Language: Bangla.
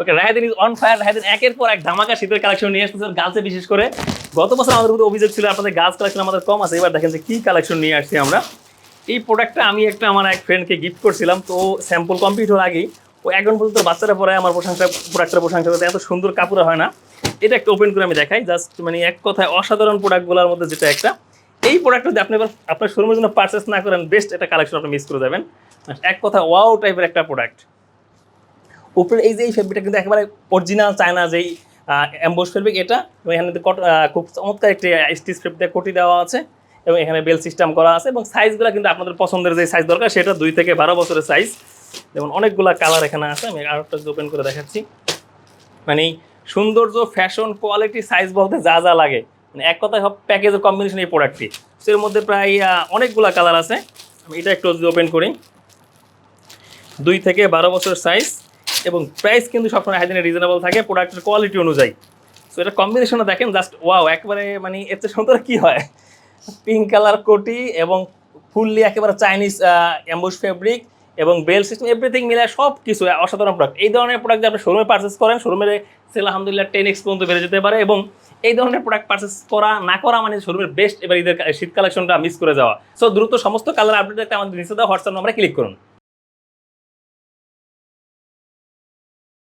Okay Raidin is on fire Raidin একের পর এক ধামাকা শীতের কালেকশন নিয়ে আসতেছে। গার্লসে বিশেষ করে গত বছর আমাদের মধ্যে অভিযোগ ছিল, আপনাদের গার্লস কালেকশন আমাদের কম আছে। এবার দেখেন যে কী কালেকশন নিয়ে আসছি আমরা। এই প্রোডাক্টটা আমি একটা আমার এক ফ্রেন্ডকে গিফট করছিলাম। তো স্যাম্পল কমপ্লিট হওয়ার আগেই ও এখন পর্যন্ত বাচ্চারা পরে আমার প্রশংসা প্রোডাক্টের প্রশংসা করতে এত সুন্দর কাপড় হয় না। এটা একটা ওপেন করে আমি দেখাই। জাস্ট মানে এক কথায় অসাধারণ প্রোডাক্টগুলোর মধ্যে যেটা একটা। এই প্রোডাক্টটা যদি আপনি এবার আপনার শোরুমের জন্য পারচেস না করেন বেস্ট একটা কালেকশন আপনি মিস করে যাবেন। এক কথা ওয়াও টাইপের একটা প্রোডাক্ট উপরে এই যে এই ফেব্রিকটা কিন্তু একেবারে অরিজিনাল চায়না যেই অ্যাম্বোস ফেব্রিক এটা এবং এখানে খুব চমৎকার একটি স্টিচ ফেব্রিক কোটি দেওয়া আছে এবং এখানে বেল সিস্টেম করা আছে এবং সাইজগুলো কিন্তু আপনাদের পছন্দের যে সাইজ দরকার সেটা দুই থেকে বারো বছরের সাইজ যেমন অনেকগুলা কালার এখানে আছে, আমি আরেকটা ওপেন করে দেখাচ্ছি। মানে সৌন্দর্য ফ্যাশন কোয়ালিটি সাইজ বলতে যা যা লাগে। মানে এক কথায় সব প্যাকেজের কম্বিনেশন এই প্রোডাক্টটি এর মধ্যে প্রায় অনেকগুলা কালার আছে। আমি এটা একটু ওপেন করি। দুই থেকে বারো বছর সাইজ এবং প্রাইস কিন্তু সবসময় হাইদিনে রিজনেবল থাকে প্রোডাক্টের কোয়ালিটি অনুযায়ী। সো এটা কম্বিনেশনটা দেখেন জাস্ট ওয়াও একবারে মানে চেয়ে সুন্দর কী হয়? পিঙ্ক কালার কোটি এবং ফুললি একেবারে চাইনিজ অ্যাম্বুস ফেব্রিক এবং বেল সিস্টেম এভরিথিং মিলে সব কিছু অসাধারণ প্রোডাক্ট এই ধরনের প্রোডাক্ট আপনি শোরুমে পারচেস করেন শোরুমের সেল আলহামদুলিল্লাহ টেন এক্স পর্যন্ত বেড়ে যেতে পারে এবং এই ধরনের প্রোডাক্ট পারচেস করা, না করা মানে শোরুমের বেস্ট এবার ঈদের শীত কালেকশনটা মিস করে যাওয়া। সো দ্রুত সমস্ত কালার আপডেট দেখতে আমাদের নিচে দেওয়া হোয়াটসঅ্যাপ নম্বরে ক্লিক করুন।